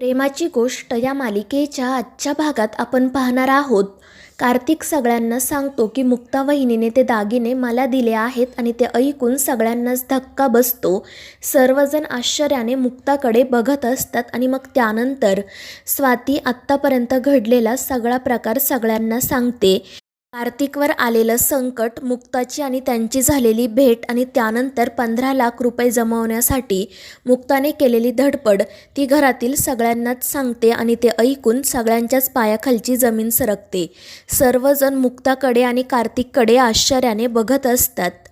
प्रेमाची गोष्ट या मालिकेच्या आजच्या भागात आपण पाहणार आहोत. कार्तिक सगळ्यांना सांगतो की मुक्ता वहिनीने ते दागिने मला दिले आहेत आणि ते ऐकून सगळ्यांनाच धक्का बसतो. सर्वजण आश्चर्याने मुक्ताकडे बघत असतात आणि मग त्यानंतर स्वाती आत्तापर्यंत घडलेला सगळा प्रकार सगळ्यांना सांगते. कार्तिकवर आलेलं संकट मुक्ताची आणि त्यांची झालेली भेट आणि त्यानंतर पंधरा लाख रुपये जमवण्यासाठी मुक्ताने केलेली धडपड ती घरातील सगळ्यांनाच सांगते आणि ते ऐकून सगळ्यांच्याच पायाखालची जमीन सरकते. सर्वजण मुक्ताकडे आणि कार्तिककडे आश्चर्याने बघत असतात.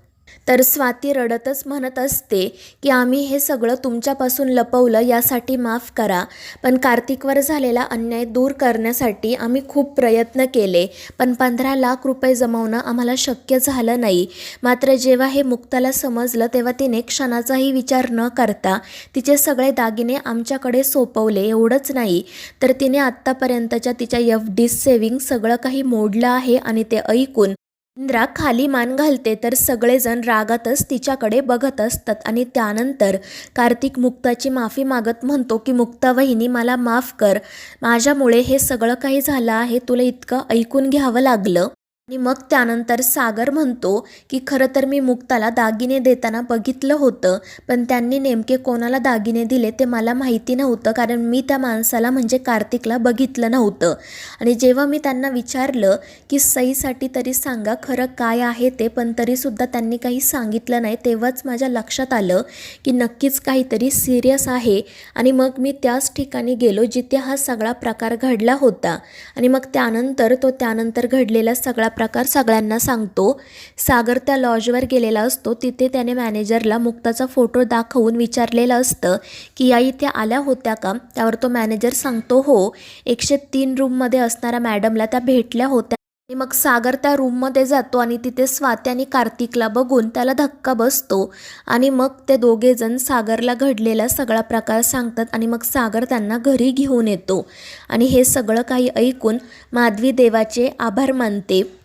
तर स्वाती रडतच म्हणत असते की आम्ही हे सगळं तुमच्यापासून लपवलं यासाठी माफ करा. पण कार्तिकवर झालेला अन्याय दूर करण्यासाठी आम्ही खूप प्रयत्न केले. पण पंधरा लाख रुपये जमवणं आम्हाला शक्य झालं नाही. मात्र जेव्हा हे मुक्ताला समजलं तेव्हा तिने क्षणाचाही विचार न करता तिचे सगळे दागिने आमच्याकडे सोपवले. एवढंच नाही तर तिने आत्तापर्यंतच्या तिच्या एफ डी सेव्हिंग सगळं काही मोडलं आहे आणि ते ऐकून इंद्रा खाली मान घालते तर सगळेजण रागातच तिच्याकडे बघत असतात आणि त्यानंतर कार्तिक मुक्ताची माफी मागत म्हणतो की मुक्ता वहिनी मला माफ कर. माझ्यामुळे हे सगळं काही झालं आहे. तुला इतकं ऐकून घ्यावं लागलं. आणि मग त्यानंतर सागर म्हणतो की खरं तर मी मुक्ताला दागिने देताना बघितलं होतं पण त्यांनी नेमके कोणाला दागिने दिले ते मला माहिती नव्हतं कारण मी त्या माणसाला म्हणजे कार्तिकला बघितलं नव्हतं. आणि जेव्हा मी त्यांना विचारलं की सईसाठी तरी सांगा खरं काय आहे ते पण तरीसुद्धा त्यांनी काही सांगितलं नाही तेव्हाच माझ्या लक्षात आलं की नक्कीच काहीतरी सिरियस आहे. आणि मग मी त्याच ठिकाणी गेलो जिथे हा सगळा प्रकार घडला होता. आणि मग त्यानंतर तो त्यानंतर घडलेला सगळा प्रकार सगळ्यांना सांगतो. सागर त्या लॉजवर गेलेला असतो. तिथे त्याने मॅनेजरला मुक्ताचा फोटो दाखवून विचारलेलं असतं की या इथे आल्या होत्या का? त्यावर तो मॅनेजर सांगतो हो एकशे तीन रूममध्ये असणाऱ्या मॅडमला त्या भेटल्या होत्या. आणि मग सागर त्या रूममध्ये जातो आणि तिथे स्वाती आणि कार्तिकला बघून त्याला धक्का बसतो. आणि मग ते दोघेजण सागरला घडलेला सगळा प्रकार सांगतात आणि मग सागर त्यांना घरी घेऊन येतो. आणि हे सगळं काही ऐकून माधवी देवाचे आभार मानते.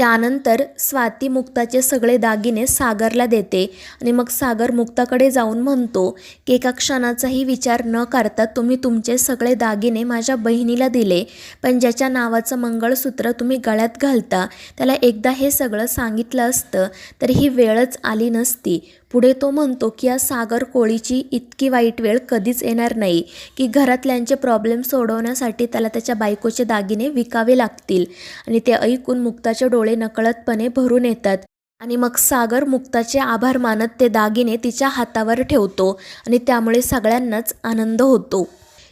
त्यानंतर स्वाती मुक्ताचे सगळे दागिने सागरला देते आणि मग सागर मुक्ताकडे जाऊन म्हणतो की एका क्षणाचाही विचार न करता तुम्ही तुमचे सगळे दागिने माझ्या बहिणीला दिले पण ज्याच्या नावाचं मंगळसूत्र तुम्ही गळ्यात घालता त्याला एकदा हे सगळं सांगितलं असतं तर ही वेळच आली नसती. पुढे तो म्हणतो की या सागर कोळीची इतकी वाईट वेळ कधीच येणार नाही की घरातल्यांचे प्रॉब्लेम सोडवण्यासाठी त्याला त्याच्या बायकोचे दागिने विकावे लागतील. आणि ते ऐकून मुक्ताचे डोळे नकळतपणे भरून येतात. आणि मग सागर मुक्ताचे आभार मानत ते दागिने तिच्या हातावर ठेवतो. आणि त्यामुळे सगळ्यांनाच आनंद होतो.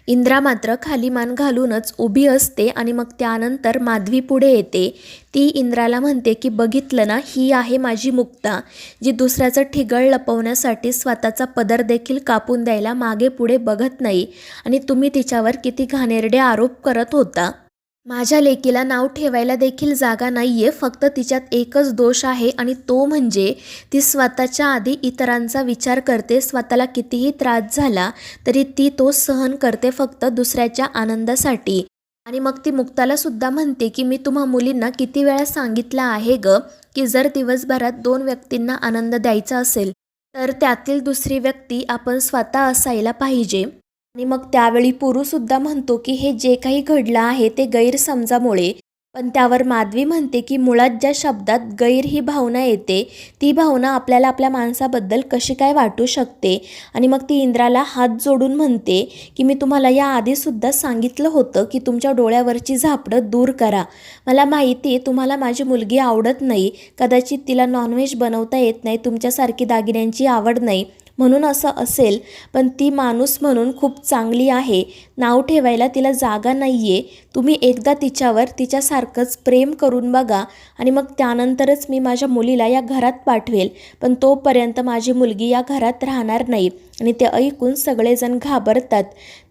इंद्रा मात्र खाली मान घालूनच उभी असते आणि मग त्यानंतर माधवी पुढे येते. ती इंद्राला म्हणते की बघितलं ना ही आहे माझी मुक्ता जी दुसऱ्याचं ठिगळ लपवण्यासाठी स्वतःचा पदर देखील कापून द्यायला मागे पुढे बघत नाही आणि तुम्ही तिच्यावर किती घाणेरडे आरोप करत होता. माझ्या लेकीला नाव ठेवायला देखील जागा नाही आहे फक्त तिच्यात एकच दोष आहे आणि तो म्हणजे ती स्वतःच्या आधी इतरांचा विचार करते स्वतःला कितीही त्रास झाला तरी ती तो सहन करते फक्त दुसऱ्याच्या आनंदासाठी. आणि मग ती मुक्ताला सुद्धा म्हणते की मी तुम्हा मुलींना किती वेळा सांगितलं आहे ग की जर दिवसभरात दोन व्यक्तींना आनंद द्यायचा असेल तर त्यातील दुसरी व्यक्ती आपण स्वतः असायला पाहिजे. आणि मग त्यावेळी पुरूसुद्धा म्हणतो की हे जे काही घडलं आहे ते गैरसमजामुळे. पण त्यावर माधवी म्हणते की मुळात ज्या शब्दात गैर ही भावना येते ती भावना आपल्याला आपल्या माणसाबद्दल कशी काय वाटू शकते? आणि मग ती इंद्राला हात जोडून म्हणते की मी तुम्हाला या आधीसुद्धा सांगितलं होतं की तुमच्या डोळ्यावरची झापडं दूर करा. मला माहिती आहे तुम्हाला माझी मुलगी आवडत नाही. कदाचित तिला नॉनव्हेज बनवता येत नाही. तुमच्यासारखी दागिन्यांची आवड नाही. म्हणून असं असेल पण ती माणूस म्हणून खूप चांगली आहे. नाव ठेवायला तिला जागा नाही आहे तुम्ही एकदा तिच्यावर तिच्यासारखंच प्रेम करून बघा आणि मग त्यानंतरच मी माझ्या मुलीला या घरात पाठवेल. पण तोपर्यंत माझी मुलगी या घरात राहणार नाही आणि ते ऐकून सगळेजण घाबरतात.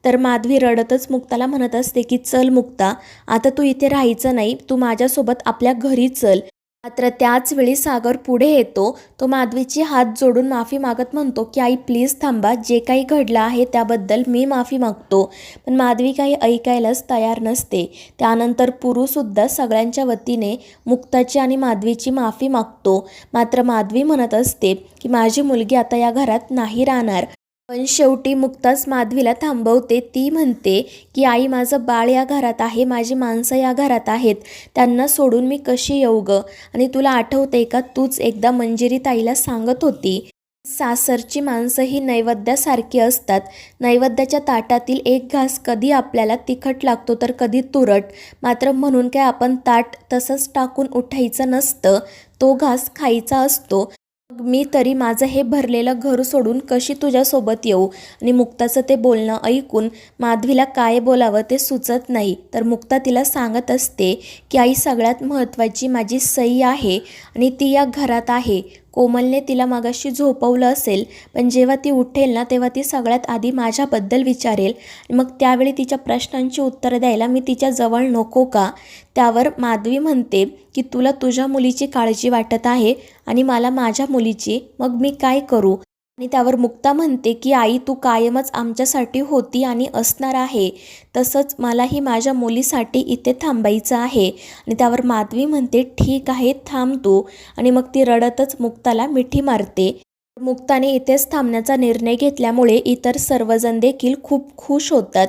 तर माधवी रडतच मुक्ताला म्हणत असते की चल मुक्ता आता तू इथे राहायचं नाही. तू माझ्यासोबत आपल्या घरी चल. मात्र त्याच वेळी सागर पुढे येतो. तो माधवीची हात जोडून माफी मागत म्हणतो की आई प्लीज थांबा. जे काही घडलं आहे त्याबद्दल मी माफी मागतो. पण माधवी काही ऐकायलाच तयार नसते. त्यानंतर पुरूसुद्धा सगळ्यांच्या वतीने मुक्ताची आणि माधवीची माफी मागतो. मात्र माधवी म्हणत असते की माझी मुलगी आता या घरात नाही राहणार. पण शेवटी मुक्ताच माधवीला थांबवते. ती म्हणते की आई माझं बाळ या घरात आहे माझी माणसं या घरात आहेत. त्यांना सोडून मी कशी येऊ ग? आणि तुला आठवते का तूच एकदा मंजिरी ताईला सांगत होती. सासरची माणसं ही नैवेद्यासारखी असतात. नैवेद्याच्या ताटातील एक घास कधी आपल्याला तिखट लागतो तर कधी तुरट. मात्र म्हणून काय आपण ताट तसंच टाकून उठायचं नसतं. तो घास खायचा असतो. मग मी तरी माझं हे भरलेलं घर सोडून कशी तुझ्यासोबत येऊ? आणि मुक्ताचं ते बोलणं ऐकून माधवीला काय बोलावं ते सुचत नाही. तर मुक्ता तिला सांगत असते की आई सगळ्यात महत्त्वाची माझी सई आहे आणि ती या घरात आहे. कोमलने तिला मगाशी झोपवलं असेल पण जेव्हा ती उठेल ना तेव्हा ती सगळ्यात आधी माझ्याबद्दल विचारेल. मग त्यावेळी तिच्या प्रश्नांची उत्तरं द्यायला मी तिच्या जवळ नको का? त्यावर माधवी म्हणते की तुला तुझ्या मुलीची काळजी वाटत आहे आणि मला माझ्या मुलीची. मग मी काय करू? आणि त्यावर मुक्ता म्हणते की आई तू कायमच आमच्यासाठी होती आणि असणार आहे. तसंच मलाही माझ्या मुलीसाठी इथे थांबायचं आहे. आणि त्यावर माधवी म्हणते ठीक आहे थांब तू. आणि मग ती रडतच मुक्ताला मिठी मारते. मुक्ताने इथेच थांबण्याचा निर्णय घेतल्यामुळे इतर सर्वजण देखील खूप खुश होतात.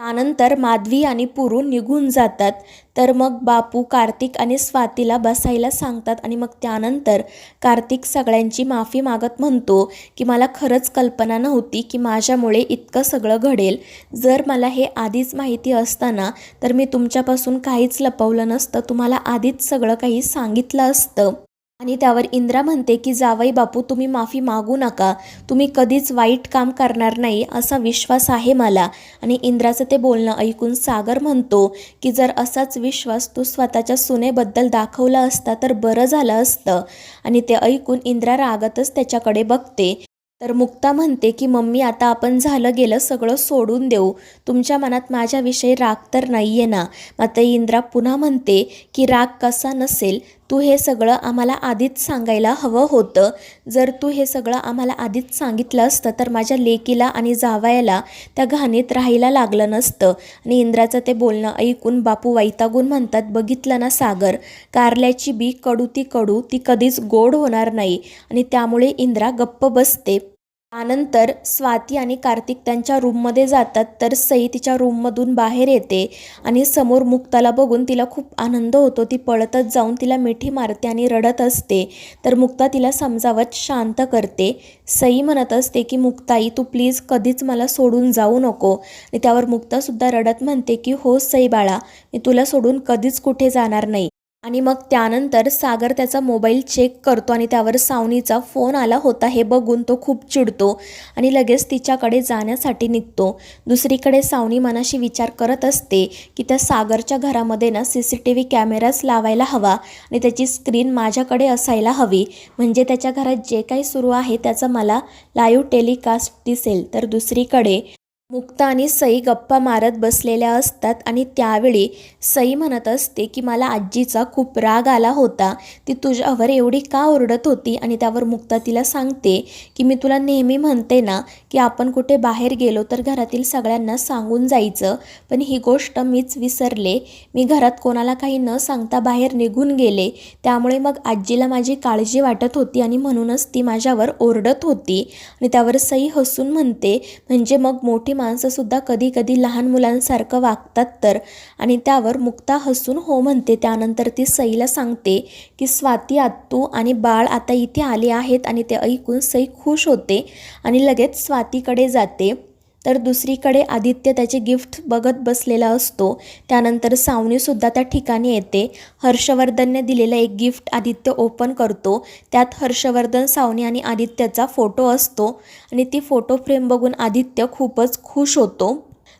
त्यानंतर माधवी आणि पुरू निघून जातात. तर मग बापू कार्तिक आणि स्वातीला बसायला सांगतात आणि मग त्यानंतर कार्तिक सगळ्यांची माफी मागत म्हणतो की मला खरंच कल्पना नव्हती की माझ्यामुळे इतकं सगळं घडेल. जर मला हे आधीच माहिती असताना तर मी तुमच्यापासून काहीच लपवलं नसतं. तुम्हाला आधीच सगळं काही सांगितलं असतं. आणि त्यावर इंद्रा म्हणते की जावई बापू तुम्ही माफी मागू नका. तुम्ही कधीच वाईट काम करणार नाही असा विश्वास आहे मला. आणि इंद्राचं ते बोलणं ऐकून सागर म्हणतो की जर असाच विश्वास तू स्वतःच्या सुनेबद्दल दाखवला असता तर बरं झालं असतं. आणि ते ऐकून इंद्रा रागातच त्याच्याकडे बघते. तर मुक्ता म्हणते की मम्मी आता आपण झालं गेलं सगळं सोडून देऊ. तुमच्या मनात माझ्याविषयी राग तर नाही आहे ना? मात्र इंद्रा पुन्हा म्हणते की राग कसा नसेल तू हे सगळं आम्हाला आधीच सांगायला हवं होतं. जर तू हे सगळं आम्हाला आधीच सांगितलं असतं तर माझ्या लेकीला आणि जावायला त्या घाणीत राहायला लागलं नसतं. आणि इंद्राचं ते बोलणं ऐकून बापू वैतागून म्हणतात बघितलं ना सागर कारल्याची बी कडू ती कडू ती कधीच गोड होणार नाही. आणि त्यामुळे इंद्रा गप्प बसते. त्यानंतर स्वाती आणि कार्तिक त्यांच्या रूममध्ये जातात तर सई तिच्या रूममधून बाहेर येते आणि समोर मुक्ताला बघून तिला खूप आनंद होतो. ती पळतच जाऊन तिला मिठी मारते आणि रडत असते. तर मुक्ता तिला समजावत शांत करते. सई म्हणत असते की मुक्ताई तू प्लीज कधीच मला सोडून जाऊ नको. आणि त्यावर मुक्तासुद्धा रडत म्हणते की हो सई बाळा मी तुला सोडून कधीच कुठे जाणार नाही. आणि मग त्यानंतर सागर त्याचा मोबाईल चेक करतो आणि त्यावर सावनीचा फोन आला होता हे बघून तो खूप चिडतो आणि लगेच तिच्याकडे जाण्यासाठी निघतो. दुसरीकडे सावनी मनाशी विचार करत असते की त्या सागरच्या घरामध्ये ना सी सी टी व्ही कॅमेराच लावायला हवा आणि त्याची स्क्रीन माझ्याकडे असायला हवी. म्हणजे त्याच्या घरात जे काही सुरू आहे त्याचं मला लाईव्ह टेलिकास्ट दिसेल. तर दुसरीकडे मुक्ता आणि सई गप्पा मारत बसलेल्या असतात आणि त्यावेळी सई म्हणत असते की मला आजीचा खूप राग आला होता. ती तुझ्यावर एवढी का ओरडत होती? आणि त्यावर मुक्ता तिला सांगते की मी तुला नेहमी म्हणते ना की आपण कुठे बाहेर गेलो तर घरातील सगळ्यांना सांगून जायचं. पण ही गोष्ट मीच विसरले. मी घरात कोणाला काही न सांगता बाहेर निघून गेले. त्यामुळे मग आजीला माझी काळजी वाटत होती आणि म्हणूनच ती माझ्यावर ओरडत होती. आणि त्यावर सई हसून म्हणते म्हणजे मग मोठी माणसंसुद्धा कधी कधी लहान मुलांसारखं वागतात तर. आणि त्यावर मुक्ता हसून हो म्हणते. त्यानंतर ती सईला सांगते की स्वाती आत्तू आणि बाळ आता इथे आले आहेत आणि ते ऐकून सई खुश होते आणि लगेच स्वातीकडे जाते. तर दुसरीकडे आदित्य त्याचे गिफ्ट बघत बसलेला असतो. त्यानंतर सावनीसुद्धा त्या ठिकाणी येते. हर्षवर्धनने दिलेलं एक गिफ्ट आदित्य ओपन करतो. त्यात हर्षवर्धन सावनी आणि आदित्यचा फोटो असतो आणि ती फोटो फ्रेम बघून आदित्य खूपच खुश होतो.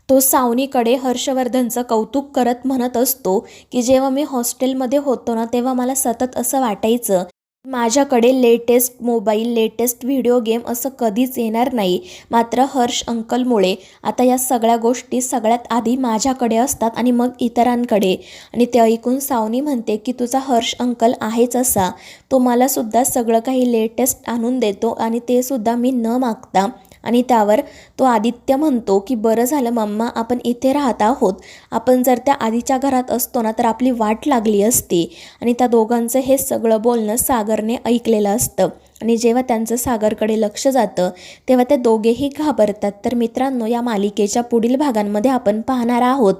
तो सावनीकडे हर्षवर्धनचं कौतुक करत म्हणत असतो की जेव्हा मी हॉस्टेलमध्ये होतो ना तेव्हा मला सतत असं वाटायचं माझ्याकडे latest mobile latest video game असं कधीच येणार नाही. मात्र हर्ष अंकलमुळे आता या सगळ्या गोष्टी सगळ्यात आधी माझ्याकडे असतात आणि मग इतरांकडे. आणि ते ऐकून सावनी म्हणते की तुझा हर्ष अंकल आहेच असा. तो मलासुद्धा सगळं काही लेटेस्ट आणून देतो आणि ते सुद्धा मी न मागता आणि त्यावर तो आदित्य म्हणतो की बरं झालं मम्मा आपण इथे राहत आहोत. आपण जर त्या आधीच्या घरात असतो ना तर आपली वाट लागली असती. आणि त्या दोघांचं हे सगळं बोलणं सागरने ऐकलेलं असतं. आणि जेव्हा त्यांचं सागरकडे लक्ष जातं तेव्हा ते दोघेही घाबरतात. तर मित्रांनो या मालिकेच्या पुढील भागांमध्ये आपण पाहणार आहोत.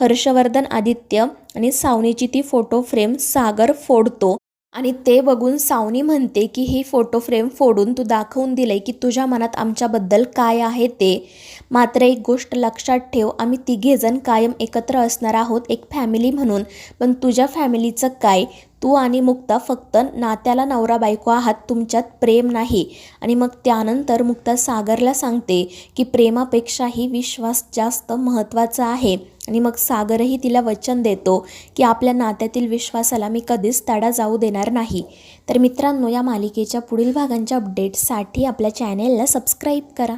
हर्षवर्धन आदित्य आणि सावनीची ती फोटो फ्रेम सागर फोडतो. आणि ते बघून सावनी म्हणते की ही फोटो फ्रेम फोडून तू दाखवून दिले की तुझ्या मनात आमच्याबद्दल काय आहे ते. मात्र एक गोष्ट लक्षात ठेव आम्ही तिघेजण कायम एकत्र असणार आहोत एक फॅमिली म्हणून. पण तुझ्या फॅमिलीचं काय? तू आणि मुक्ता फक्त नात्याला नवरा बायको आहात तुमच्यात प्रेम नाही. आणि मग त्यानंतर मुक्ता सागरला सांगते की प्रेमापेक्षाही विश्वास जास्त महत्त्वाचा आहे. आणि मग सागरही तिला वचन देतो की आपल्या नात्यातील विश्वासाला मी कधीच तडा जाऊ देणार नाही. तर मित्रांनो या मालिकेच्या पुढील भागांच्या अपडेट्ससाठी आपल्या चॅनेलला सबस्क्राईब करा.